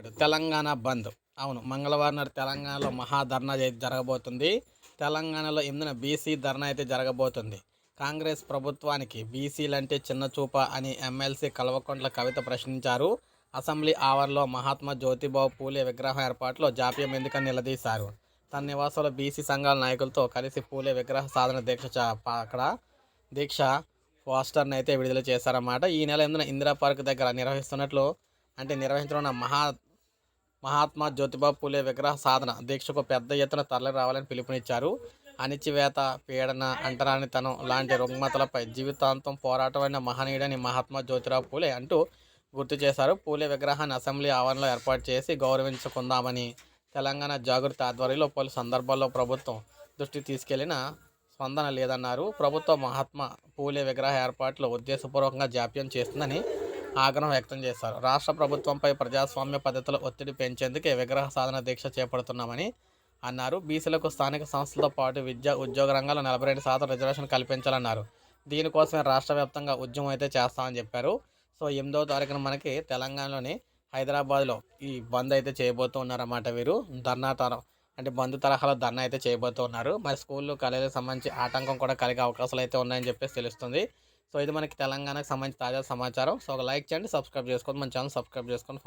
అటు తెలంగాణ బంద్. అవును మంగళవారం నాడు తెలంగాణలో మహాధర్నా జరగబోతుంది. తెలంగాణలో ఎనిమిదిన బీసీ ధర్నా అయితే జరగబోతుంది. కాంగ్రెస్ ప్రభుత్వానికి బీసీలంటే చిన్న చూప అని ఎమ్మెల్సీ కల్వకుంట్ల కవిత ప్రశ్నించారు. అసెంబ్లీ ఆవరణలో మహాత్మా జ్యోతిబావు పూలే విగ్రహం ఏర్పాటులో జాప్యం ఎందుకని నిలదీశారు. తన నివాసంలో బీసీ సంఘాల నాయకులతో కలిసి పూలే విగ్రహ సాధన దీక్ష చ- అక్కడ దీక్ష పోస్టర్ని అయితే విడుదల చేశారన్నమాట. ఈ నెల ఎనిమిదిన ఇందిరా పార్క్ దగ్గర నిర్వహిస్తున్నట్లు అంటే నిర్వహించనున్న మహా మహాత్మా జ్యోతిబా పూలే విగ్రహ సాధన. దీక్షకు పెద్ద ఎత్తున తరలి రావాలని పిలుపునిచ్చారు. అణిచివేత పీడన అంటరానితనం లాంటి రుగ్మతలపై జీవితాంతం పోరాటమైన మహనీయుడని మహాత్మా జ్యోతిరావు పూలే అంటూ గుర్తు చేశారు. పూలే విగ్రహాన్ని అసెంబ్లీ ఆవరణలో ఏర్పాటు చేసి గౌరవించుకుందామని తెలంగాణ జాగృతి ఆధ్వర్యంలో పలు సందర్భాల్లో ప్రభుత్వం దృష్టి తీసుకెళ్ళిన స్పందన లేదన్నారు. ప్రభుత్వం మహాత్మా పూలే విగ్రహ ఏర్పాట్లు ఉద్దేశపూర్వకంగా జాప్యం చేస్తుందని ఆగ్రహం వ్యక్తం చేశారు. రాష్ట్ర ప్రభుత్వంపై ప్రజాస్వామ్య పద్ధతిలో ఒత్తిడి పెంచేందుకే విగ్రహ సాధన దీక్ష చేపడుతున్నామని అన్నారు. బీసీలకు స్థానిక సంస్థలతో పాటు విద్య ఉద్యోగ రంగాల్లో నలభై రెండు శాతం రిజర్వేషన్ కల్పించాలన్నారు. దీనికోసమే రాష్ట్ర వ్యాప్తంగా ఉద్యమం అయితే చేస్తామని చెప్పారు. సో ఎనిమిదవ తారీఖున మనకి తెలంగాణలోని హైదరాబాద్లో ఈ బంద్ అయితే చేయబోతూ ఉన్నారన్నమాట వీరు. ధర్నా తరం అంటే బంద్ తరహాలో ధర్నా అయితే చేయబోతూ ఉన్నారు. మరి స్కూళ్ళు కాలేజీలకు సంబంధించి ఆటంకం కూడా కలిగే అవకాశాలు అయితే ఉన్నాయని చెప్పేసి తెలుస్తుంది. సో ఇది మనకి తెలంగాణకు సంబంధించి తాజా సమాచారం. సో ఒక లైక్ చేయండి సబ్స్క్రైబ్ చేసుకోండి మన ఛానల్ సబ్స్క్రైబ్ చేసుకోండి.